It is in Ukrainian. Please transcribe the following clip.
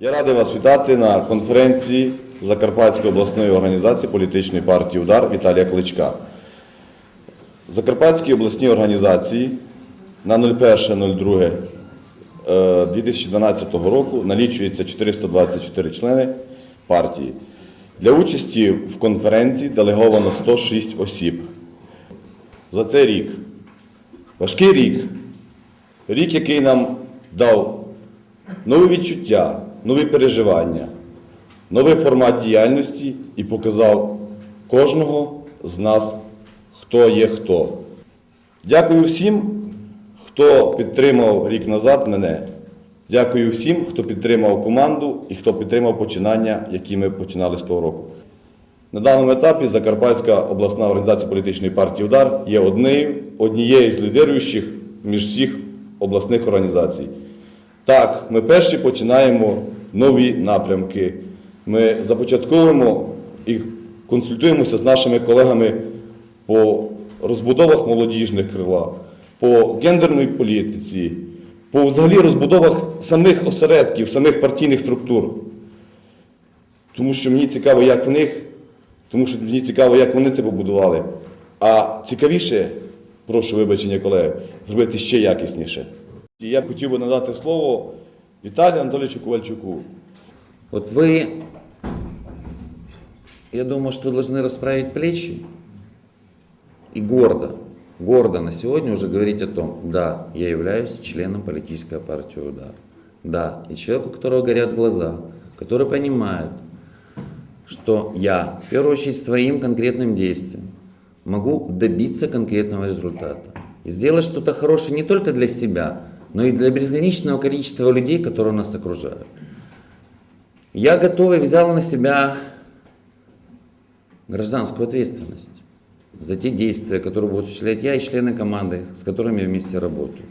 Я радий вас вітати на конференції Закарпатської обласної організації політичної партії Удар Віталія Кличка. Закарпатській обласній організації на 01.02.2012 року налічується 424 члени партії. Для участі в конференції делеговано 106 осіб. За цей рік важкий рік, рік, який нам дав нові відчуття, нові переживання, новий формат діяльності і показав кожного з нас, хто є хто. Дякую всім, хто підтримав рік назад мене. Дякую всім, хто підтримав команду і хто підтримав починання, які ми починали з того року. На даному етапі Закарпатська обласна організація політичної партії Удар є однією, однією з лідируючих між всіх обласних організацій. Так, ми перші починаємо нові напрямки. Ми започатковуємо і консультуємося з нашими колегами по розбудовах молодіжних крила, по гендерній політиці, по взагалі розбудовах самих осередків, самих партійних структур. Тому що мені цікаво, як в них, тому що мені цікаво, як вони це побудували. А цікавіше, прошу вибачення, колеги, зробити ще якісніше. Я хотів би надати слово Віталію Анатолійовичу Ковальчуку. Вот вы, я думаю, что должны расправить плечи и гордо, гордо на сегодня уже говорить о том, да, я являюсь членом политической партии «Удар». Да, и человек, у которого горят глаза, который понимает, что я, в первую очередь, своим конкретным действием могу добиться конкретного результата. И сделать что-то хорошее не только для себя, но и для безграничного количества людей, которые нас окружают. Я готов и взял на себя гражданскую ответственность за те действия, которые буду осуществлять я и члены команды, с которыми я вместе работаю.